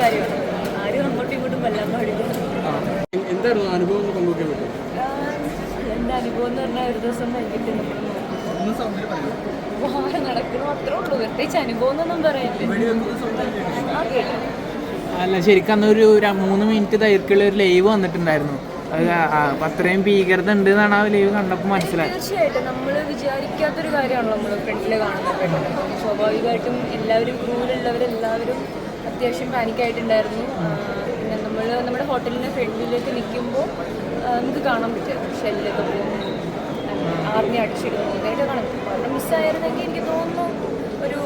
കാര്യമാണ്. ആരും അങ്ങോട്ടും ഇങ്ങോട്ടും കൊല്ലാൻ പാടില്ല. എന്തായിരുന്നു അനുഭവം എന്ന് പങ്കുവയ്ക്കാൻ പറ്റും ആഹ് എന്റെ അനുഭവം എന്ന് പറഞ്ഞാൽ ഒരു ദിവസം വൈകിട്ട് വാഹനം നടക്കണം അത്രേ ഉള്ളൂ. പ്രത്യേകിച്ച് അനുഭവം എന്നൊന്നും പറയില്ല ആ കേട്ടു. അല്ല ശരിക്കും അന്നൊരു മൂന്ന് മിനിറ്റ് ദൈർഘ്യമുള്ള ഒരു ലൈവ് വന്നിട്ടുണ്ടായിരുന്നു. അത് അത്രയും ഭീകരത ഉണ്ട് എന്നാണ് ആ ലൈവ് കണ്ടപ്പോൾ മനസ്സിലായത്. തീർച്ചയായിട്ടും. നമ്മൾ വിചാരിക്കാത്തൊരു കാര്യമാണല്ലോ നമ്മൾ ഫ്രണ്ടിൽ കാണുന്നത്. സ്വാഭാവികമായിട്ടും എല്ലാവരും ക്രൂവിലുള്ളവരെല്ലാവരും അത്യാവശ്യം പാനിക്കായിട്ടുണ്ടായിരുന്നു പിന്നെ നമ്മൾ നമ്മുടെ ഹോട്ടലിന്റെ ഫ്രണ്ടിലേക്ക് നിൽക്കുമ്പോൾ നമുക്ക് കാണാൻ പറ്റും ഷെല്ലൊക്കെ പോകുന്നു ആർമി അടിച്ചിടുന്നു ഇതായിട്ട് കാണാൻ പറ്റും. കാരണം മിസ്സായിരുന്നെങ്കിൽ എനിക്ക് തോന്നുന്നു ഒരു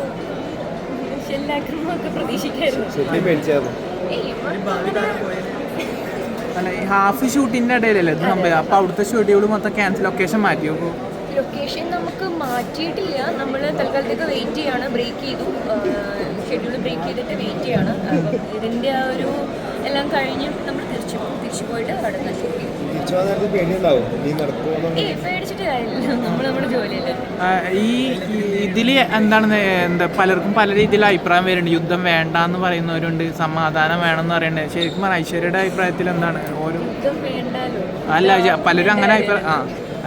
ഷെല്ലാക്രമണമൊക്കെ പ്രതീക്ഷിക്കായിരുന്നു. അല്ല ഈ ഹാഫ് ഷൂട്ടിന്റെ ഇടയിലല്ലേ ഇത് സംഭവം? അപ്പോൾ അവിടുത്തെ ഷെഡ്യൂൾ മൊത്തം ക്യാൻസൽ ലൊക്കേഷൻ മാറ്റി അപ്പോൾ ലൊക്കേഷൻ നമുക്ക് മാറ്റിയിട്ടില്ല. നമ്മൾ തൽക്കാലത്തേക്ക് വെയിറ്റ് ചെയ്യാണ്. ബ്രേക്ക് ചെയ്തു. ഷെഡ്യൂൾ ബ്രേക്ക് ചെയ്തിട്ട് വെയിറ്റ് ചെയ്യാണ്. അപ്പം ഇതിന്റെ ആ ഒരു എല്ലാം കഴിഞ്ഞ് നമ്മൾ തിരിച്ചു പോകും തിരിച്ചു പോയിട്ട് ഏയ് പേടിച്ചിട്ട് കാര്യമില്ല. നമ്മൾ നമ്മുടെ ജോലിയല്ലേ. ഈ ഇതിൽ എന്താണ് എന്താ പലർക്കും പല രീതിയിൽ അഭിപ്രായം വരുന്നുണ്ട്. യുദ്ധം വേണ്ട എന്ന് പറയുന്നവരുണ്ട്. സമാധാനം വേണം എന്ന് പറയുന്നുണ്ട്. ശരിക്കും ഐശ്വര്യയുടെ അഭിപ്രായത്തിൽ എന്താണ്? ഓരോ യുദ്ധം വേണ്ടല്ലോ അല്ല പലരും അങ്ങനെ അഭിപ്രായം ആ.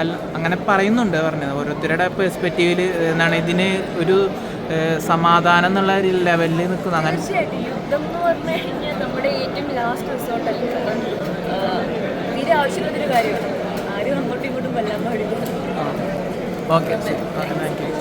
അല്ല അങ്ങനെ പറയുന്നുണ്ട് പറഞ്ഞത്. ഓരോരുത്തരുടെ പെർസ്പെക്റ്റീവിൽ എന്താണ് ഇതിന് ഒരു സമാധാനം എന്നുള്ള ഒരു ലെവലിൽ നിൽക്കുന്നു അങ്ങനെ യുദ്ധം എന്ന് പറഞ്ഞു കഴിഞ്ഞാൽ നമ്മുടെ ഏറ്റവും ലാസ്റ്റ് തീരെ കാര്യമാണ്. ആരും അങ്ങോട്ടും ഇങ്ങോട്ടും കൊല്ലാൻ പാടില്ല ഓക്കെ ഓക്കെ താങ്ക് യു